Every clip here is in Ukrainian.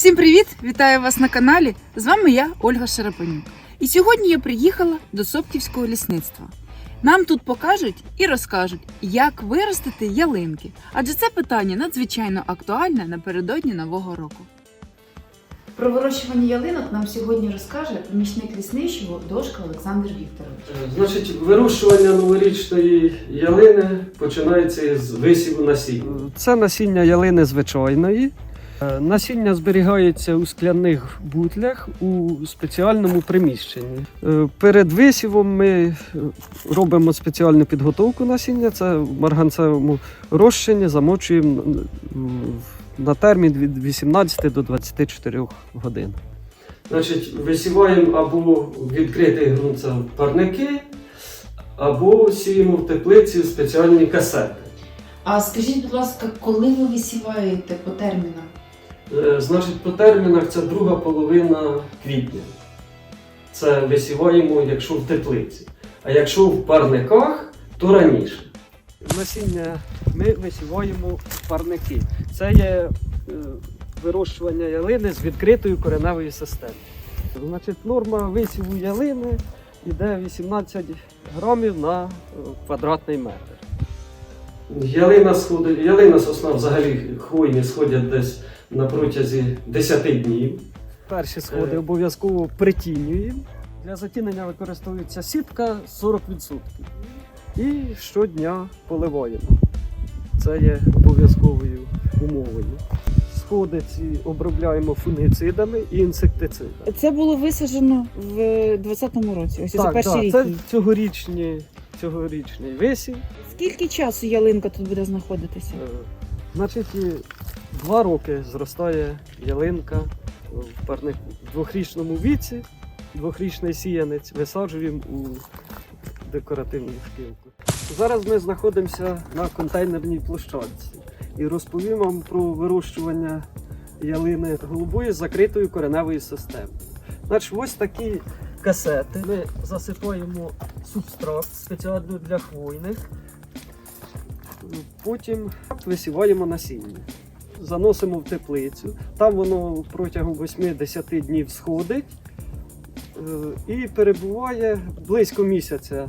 Всім привіт! Вітаю вас на каналі. З вами я, Ольга Шарапанюк. І сьогодні я приїхала до Соптівського лісництва. Нам тут покажуть і розкажуть, як виростити ялинки, адже це питання надзвичайно актуальне напередодні нового року. Про вирощування ялинок нам сьогодні розкаже помічник лісничого Дошка Олександр Вікторович. Е, Значить, вирощування новорічної ялини починається з висіву насіння. Це насіння ялини звичайної. Е, Насіння зберігається у скляних бутлях у спеціальному приміщенні. Е, Перед висівом ми робимо спеціальну підготовку насіння. Це в марганцевому розчині замочуємо на термін від 18 до 24 годин. Значить, висіваємо або відкритий ґрунт парники, або сіємо в теплиці спеціальні касети. А скажіть, будь ласка, коли ви висіваєте по термінам? Е, Значить, по термінах це друга половина квітня. Це висіваємо, якщо в теплиці. А якщо в парниках, то раніше. Насіння ми висіваємо в парники. Це є е, вирощування ялини з відкритою кореневою системою. Значить, норма висіву ялини йде 18 грамів на е, квадратний метр. Ялина сходить, ялина сосна взагалі хвойні сходять десь на протязі 10 днів. Перші сходи Е. обов'язково притінюємо. Для затінення використовується сітка 40%. І щодня поливаємо. Це є обов'язковою умовою. Сходи ці обробляємо фунгицидами і інсектицидами. Це було висаджено в 2020 році. Ось це Так, перший так, рік. це цьогорічні, цьогорічний висів. Скільки часу ялинка тут буде знаходитися? Е, Значить, два роки зростає ялинка в парнику. В двохрічному віці, двохрічний сіянець висаджуємо у декоративну шкілку. Зараз ми знаходимося на контейнерній площадці і розповім вам про вирощування ялини голубої з закритою кореневою системою. Значить, ось такі касети. Ми засипаємо субстрат спеціально для хвойних. Потім висіваємо насіння. Заносимо в теплицю. Там воно протягом 8-10 днів сходить е, і перебуває близько місяця.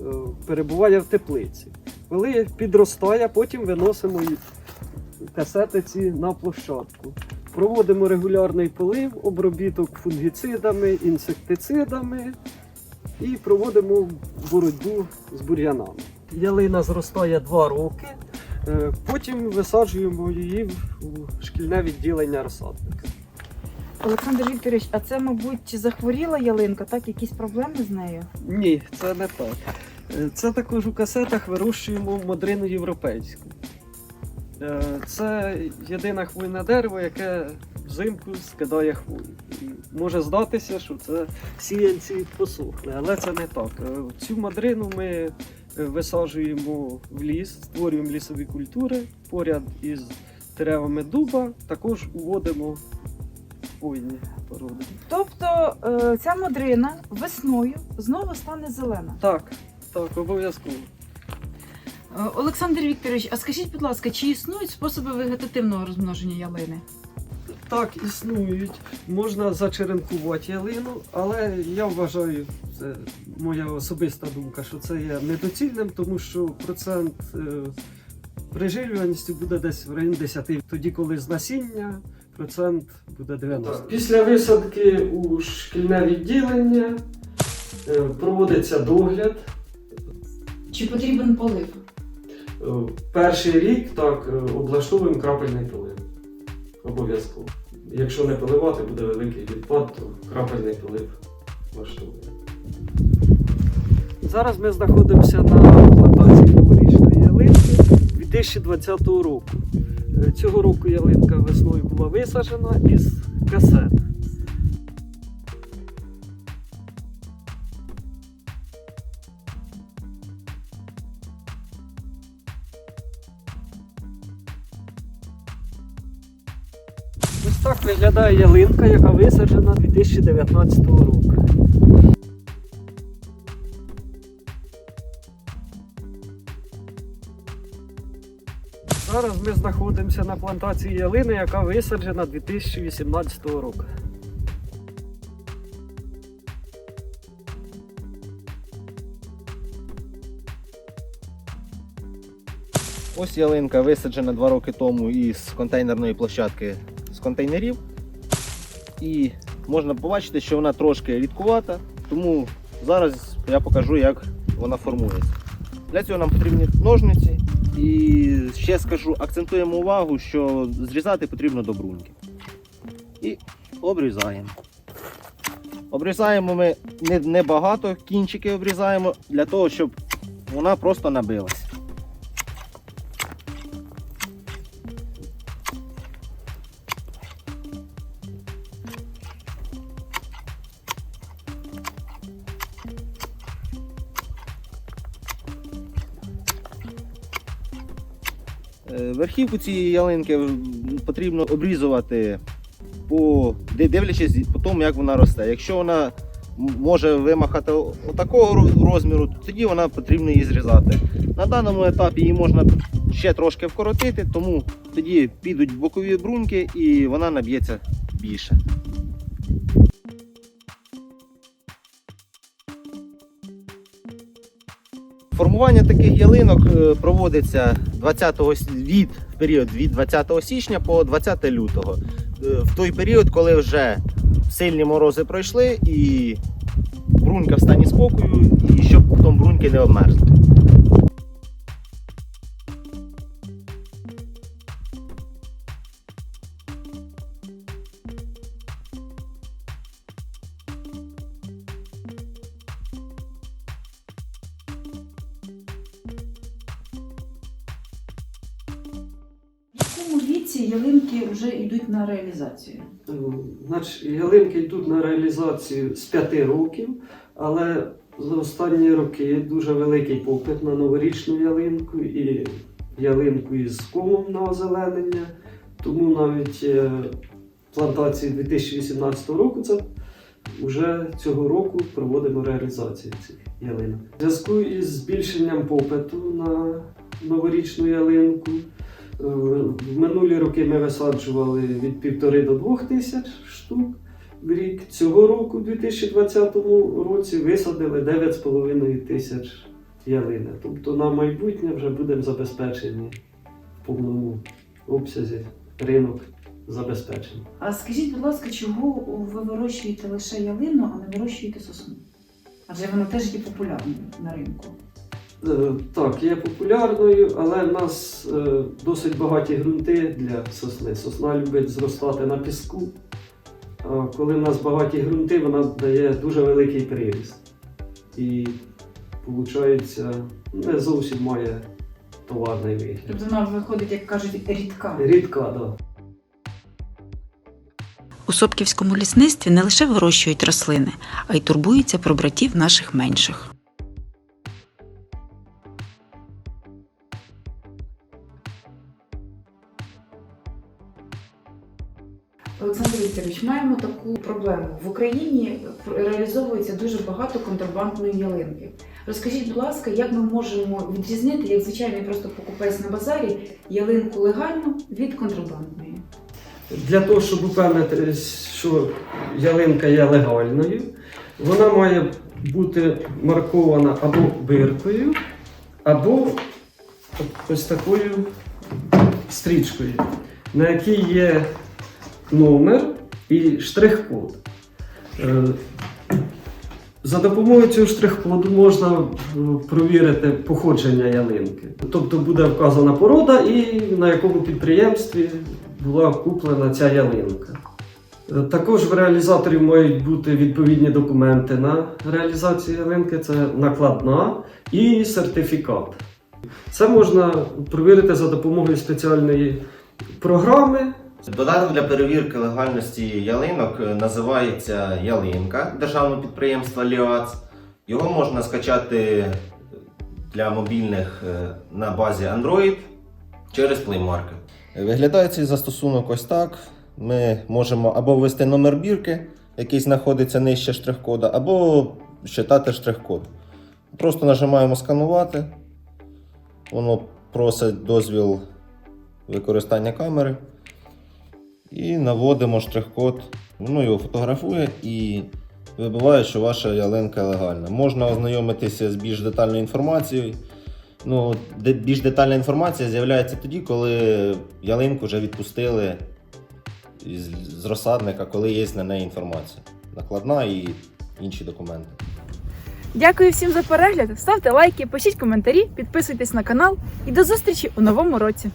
е, Перебуває в теплиці. Коли підростає, потім виносимо касети ці на площадку. Проводимо регулярний полив, обробіток фунгіцидами, інсектицидами і проводимо боротьбу з бур'янами. Ялина зростає 2 роки, потім висаджуємо її в- шкільне відділення розсадника. Олександр Вікторович, а це, мабуть, захворіла ялинка, так? Якісь проблеми з нею? Ні, це не так. Е, Це також у касетах вирощуємо модрину європейську. Е, Це єдине хвойне дерево, яке взимку скидає хвою. Може здатися, що це сіянці посохне, але це не так. Е, Цю модрину ми е, висаджуємо в ліс, створюємо лісові культури поряд із деревами дуба, також уводимо хвойні породи. Тобто е, ця модрина весною знову стане зелена. Так, так, обов'язково. Е, Олександр Вікторович, а скажіть, будь ласка, чи існують способи вегетативного розмноження ялини? Так, існують. Можна зачеренкувати ялину, але я вважаю, це моя особиста думка, що це є недоцільним, тому що процент е, прижилюваності буде десь в районі 10. Тоді, коли з насіння, процент буде 90. Після висадки у шкільне відділення е, проводиться догляд. Чи потрібен полив? Е, Перший рік так облаштовуємо крапельний полив. Обов'язково. Якщо не поливати, буде великий відпад, то крапельний полив влаштовує. Зараз ми знаходимося на плантації новорічної ялинки 2020 року. Е, Цього року ялинка весною була висаджена із касет. Так виглядає ялинка, яка висаджена 2019 року. Зараз ми знаходимося на плантації ялини, яка висаджена 2018 року. Ось ялинка висаджена два роки тому із контейнерної площадки контейнерів. І можна побачити, що вона трошки рідкувата, тому зараз я покажу, як вона формується. Для цього нам потрібні ножниці. І ще скажу, акцентуємо увагу, що зрізати потрібно до бруньки. І обрізаємо. Обрізаємо ми не, не кінчики обрізаємо для того, щоб вона просто набилась. Верхівку цієї ялинки потрібно обрізувати по дивлячись по тому, як вона росте. Якщо вона може вимахати отакого розміру, то тоді вона потрібно її зрізати. На даному етапі її можна ще трошки вкоротити, тому тоді підуть бокові бруньки і вона наб'ється більше. Формування таких ялинок е, проводиться 20 від період від 20 січня по 20 лютого. Е, В той період, коли вже сильні морози пройшли і брунька в стані спокою, і щоб потім бруньки не обмерзли. Віці ялинки вже йдуть на реалізацію? Е, Значить, ялинки йдуть на реалізацію з 5 років, але за останні роки дуже великий попит на новорічну ялинку і ялинку із комом на озеленення. Тому навіть е, плантації 2018 року це вже цього року проводимо реалізацію цих ялинок. В зв'язку із збільшенням попиту на новорічну ялинку. Е, В минулі роки ми висаджували від півтори до двох тисяч штук в рік. Цього року, у 2020 році, висадили 9,5 тисяч ялини. Тобто на майбутнє вже будемо забезпечені в повному обсязі ринок забезпечений. А скажіть, будь ласка, чого ви вирощуєте лише ялину, а не вирощуєте сосну? Адже вона теж є популярною на ринку. Е, Так, є популярною, але в нас е, досить багаті ґрунти для сосни. Сосна любить зростати на піску. А коли в нас багаті ґрунти, вона дає дуже великий приріст. І виходить, не зовсім має товарний вигляд. Тобто вона виходить, як кажуть, рідка. Рідка, так. Да. У Сопківському лісництві не лише вирощують рослини, а й турбуються про братів наших менших. Олександр Вікторович, маємо таку проблему. В Україні реалізовується дуже багато контрабандної ялинки. Розкажіть, будь ласка, як ми можемо відрізнити, як звичайний просто покупець на базарі, ялинку легальну від контрабандної? Для того, щоб упевнитись, що ялинка є легальною, вона має бути маркована або биркою, або ось такою стрічкою, на якій є номер і штрих-код. Е, За допомогою цього штрих-коду можна е, провірити походження ялинки. Тобто буде вказана порода і на якому підприємстві була куплена ця ялинка. Е, Також в реалізаторів мають бути відповідні документи на реалізацію ялинки, це накладна і сертифікат. Це можна провірити за допомогою спеціальної програми. Додаток для перевірки легальності ялинок називається Ялинка державного підприємства Ліац. Його можна скачати для мобільних е, на базі Android через Play Market. Виглядає цей застосунок ось так. Ми можемо або ввести номер бірки, який знаходиться нижче штрих-кода, або читати штрих-код. Просто нажимаємо сканувати. Воно просить дозвіл використання камери. І наводимо штрих-код, воно його фотографує і вибиває, що ваша ялинка легальна. Можна ознайомитися з більш детальною інформацією. Ну, більш детальна інформація з'являється тоді, коли ялинку вже відпустили з розсадника, коли є на неї інформація. Накладна і інші документи. Дякую всім за перегляд. Ставте лайки, пишіть коментарі, підписуйтесь на канал і до зустрічі у новому році.